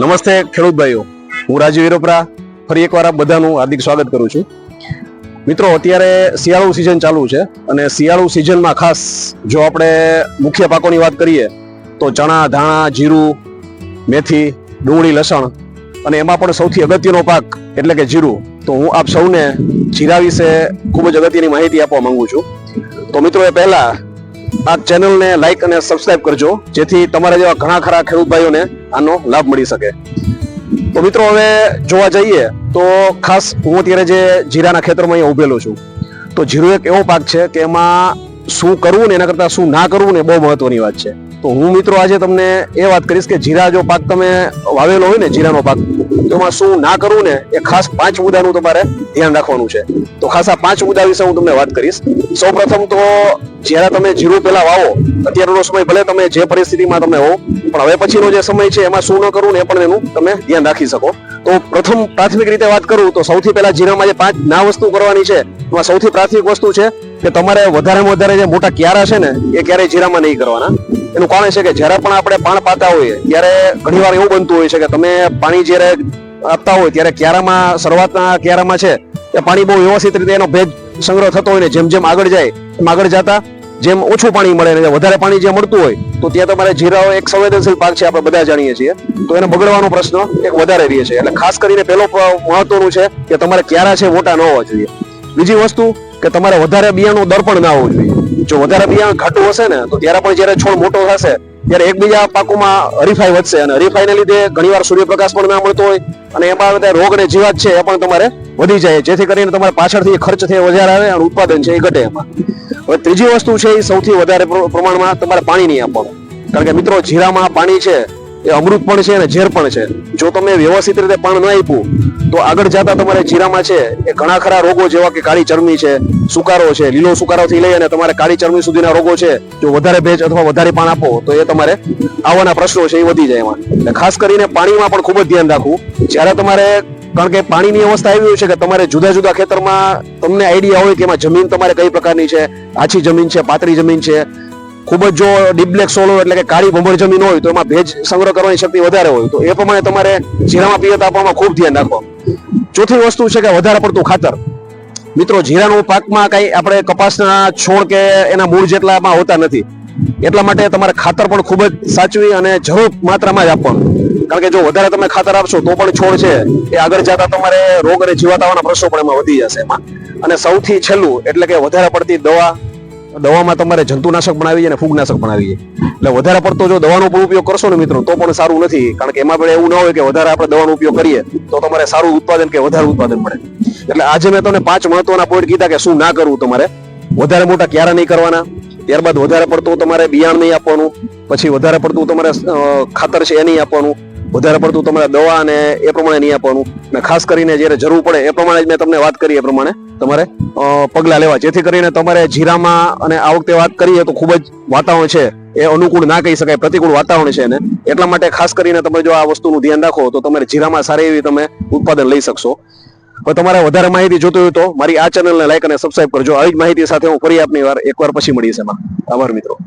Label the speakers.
Speaker 1: નમસ્તે ખેડૂત ભાઈઓ. હું રાજીવ વિરોપરા ફરી એકવાર આપ બધાનું હાર્દિક સ્વાગત કરું છું. મિત્રો, અત્યારે શિયાળુ સિઝન ચાલુ છે અને શિયાળુ સિઝનમાં ખાસ જો આપણે મુખ્ય પાકોની વાત કરીએ, તો ચણા, ધાણા, જીરું, મેથી, ડુંગળી, લસણ અને એમાં પણ સૌથી અગત્યનો પાક એટલે કે જીરું. તો હું આપ સૌને જીરા વિશે ખૂબ જ અગત્યની માહિતી આપવા માંગુ છું. તો મિત્રો, એ પહેલા આ ચેનલને લાઈક અને સબસ્ક્રાઇબ કરજો, જેથી તમારા જેવા ઘણા ખરા ખેડૂત ભાઈઓને આનો લાભ મળી શકે. તો મિત્રો હવે જોવા જઈએ, તો ખાસ હું અત્યારે જે જીરાના ખેતરમાં અહીંયા ઉભેલો છું, તો જીરું એક એવો પાક છે કે એમાં શું કરવું ને એના કરતાં શું ના કરવું ને બહુ મહત્વની વાત છે. તો હું મિત્રો આજે તમને એ વાત કરીશ કે જીરા જો પાક તમે વાવેલો હોય ને, જીરાનો પાક એમાં શું ના કરવું ને એ ખાસ પાંચ મુદ્દાનું તમારે ધ્યાન રાખવાનું છે. તો ખાસ આ પાંચ મુદ્દા વિશે હું તમને વાત કરીશ. સૌ પ્રથમ તો જ્યારે તમે જીરું પેલા વાવો, અત્યારનો સમય ભલે તમે જે પરિસ્થિતિમાં તમે હો પણ હવે પછીનો જે સમય છે એમાં શું ન કરવું ને એ પણ એનું તમે ધ્યાન રાખી શકો. તો પ્રથમ પ્રાથમિક રીતે વાત કરું તો સૌથી પહેલા જીરામાં જે પાંચ ના વસ્તુ કરવાની છે, એમાં સૌથી પ્રાથમિક વસ્તુ છે કે તમારે વધારેમાં વધારે જે મોટા ક્યારા છે ને, એ ક્યારેય જીરામાં નહીં કરવાના. એનું કારણ છે કે જ્યારે પણ આપણે પાણ પાતા હોઈએ, ત્યારે ઘણીવાર એવું બનતું હોય છે કે તમે પાણી જ્યારે આપતા હોય, ત્યારે ક્યારામાં, શરૂઆતના ક્યારામાં છે, એ પાણી બહુ વ્યવસ્થિત રીતે એનો ભેજ સંગ્રહ થતો હોય ને, જેમ જેમ આગળ જાય, એમ આગળ જતા, જેમ ઓછું પાણી મળે ને, વધારે પાણી જે મળતું હોય, તો ત્યાં તમારે જીરાઓ એક સંવેદનશીલ પાક છે, આપણે બધા જાણીએ છીએ. તો એને બગડવાનો પ્રશ્ન એક વધારે રહે છે. એટલે ખાસ કરીને પેલો મહત્વનું છે કે તમારે ક્યારા છે મોટા ન હોવા જોઈએ. બીજી વસ્તુ કે તમારે વધારે બિયાનું દર્પણ ના હોવું જોઈએ. જો વધારે બિયાણ ઘાટું હશે ને, તો ત્યારે પણ જ્યારે છોડ મોટો થશે, ત્યારે એકબીજા પાકોમાં હરીફાઈ વધશે અને હરીફાઈને લીધે ઘણીવાર સૂર્યપ્રકાશ પણ ના મળતો હોય અને એમાં બધા રોગ અને જીવાત છે એ પણ તમારે વધી જાય. જેથી કરીને તમારે પાછળથી ખર્ચ થઈ વધારે આવે અને ઉત્પાદન છે એ ઘટે એમાં. હવે ત્રીજી વસ્તુ છે એ સૌથી વધારે પ્રમાણમાં તમારે પાણી નહીં આપવાનું. કારણ કે મિત્રો, જીરામાં પાણી છે એ અમૃત પણ છે અને ઝેર પણ છે. જો તમે વ્યવસ્થિત રીતે પાણ ન આપ્યું, તો આગળ જતા તમારે જીરામાં છે, એ ઘણા ખરા રોગો જેવા કે કાળી ચરમી છે, સુકારો છે, લીલો સુકારોથી લઈ અને તમારે કાળી ચરમી સુધીના રોગો છે, જો વધારે ભેજ અથવા વધારે પાણ આપો, તો એ તમારે આવવાના પ્રશ્નો છે એ વધી જાય એમાં. એટલે ખાસ કરીને પાણીમાં પણ ખૂબ જ ધ્યાન રાખવું. જ્યારે તમારે, કારણ કે પાણીની અવસ્થા એવી હોય છે કે તમારે જુદા જુદા ખેતરમાં તમને આઈડિયા હોય કે એમાં જમીન તમારે કઈ પ્રકારની છે, આછી જમીન છે, પાતળી જમીન છે ખૂબ જ જો ડીપ બ્લેક સોલ એટલે કે કાળી ભમર જમીન હોય તો એમાં ભેજ સંગ્રહ કરવાની શક્તિ વધારે હોય. તો એ પ્રમાણે તમારે જીરામાં પિયત આપવામાં ખૂબ ધ્યાન રાખો. ચોથી વસ્તુ છે કે વધારે પડતું ખાતર. મિત્રો જીરાનું પાકમાં કઈ આપણે કપાસના છોડ કે એના મૂળ જેટલામાં હોતા નથી. એટલા માટે તમારે ખાતર પણ ખૂબ જ સાચવી અને જરૂર માત્રામાં જ આપવાનું. કારણ કે જો વધારે તમે ખાતર આપશો તો પણ છોડ છે. એ આગળ જતા તમારે રોગ અને જીવાતાવાના પ્રશ્નો પણ એમાં વધી જશે એમાં. અને સૌથી છેલ્લું એટલે કે વધારે પડતી દવા દવામાં તમારે જંતુનાશક પણ આવી જાય અને ફૂગનાશક પણ આવી જાય એટલે વધારે પડતો જો દવાનો પણ ઉપયોગ કરશો ને મિત્રો, તો પણ સારું નથી. કારણ કે એમાં પણ એવું ના હોય કે વધારે આપણે દવાનો ઉપયોગ કરીએ, તો તમારે સારું ઉત્પાદન કે વધારે ઉત્પાદન મળે. એટલે આજે મેં તમને પાંચ મહત્વના પોઈન્ટ કીધા કે શું ના કરવું તમારે. વધારે મોટા ક્યારા નહીં કરવાના. ત્યારબાદ વધારે પડતું તમારે બિયાણ નહીં આપવાનું. પછી વધારે પડતું તમારે ખાતર છે એ નહીં આપવાનું. વધારે પડતું તમારે દવા અને એ પ્રમાણે નહીં આપવાનું. અને ખાસ કરીને જ્યારે જરૂર પડે એ પ્રમાણે જ મેં તમને વાત કરી એ પ્રમાણે તમારે પગલાં લેવા. જેથી કરીને તમારે જીરામાં અને આ વખતે વાત કરીએ તો ખૂબ જ વાતાવરણ છે એ અનુકૂળ ના કહી શકાય, પ્રતિકૂળ વાતાવરણ છે એને. એટલા માટે ખાસ કરીને તમે જો આ વસ્તુનું ધ્યાન રાખો તો તમારે જીરામાં સારી એવી તમે ઉત્પાદન લઈ શકશો. હવે તમારે વધારે માહિતી જોતી હોય તો મારી આ ચેનલને લાઈક અને સબસ્ક્રાઈબ કરજો. આવી જ માહિતી સાથે હું ફરી આપની વાર એકવાર પછી મળીશ એમાં. આભાર મિત્રો.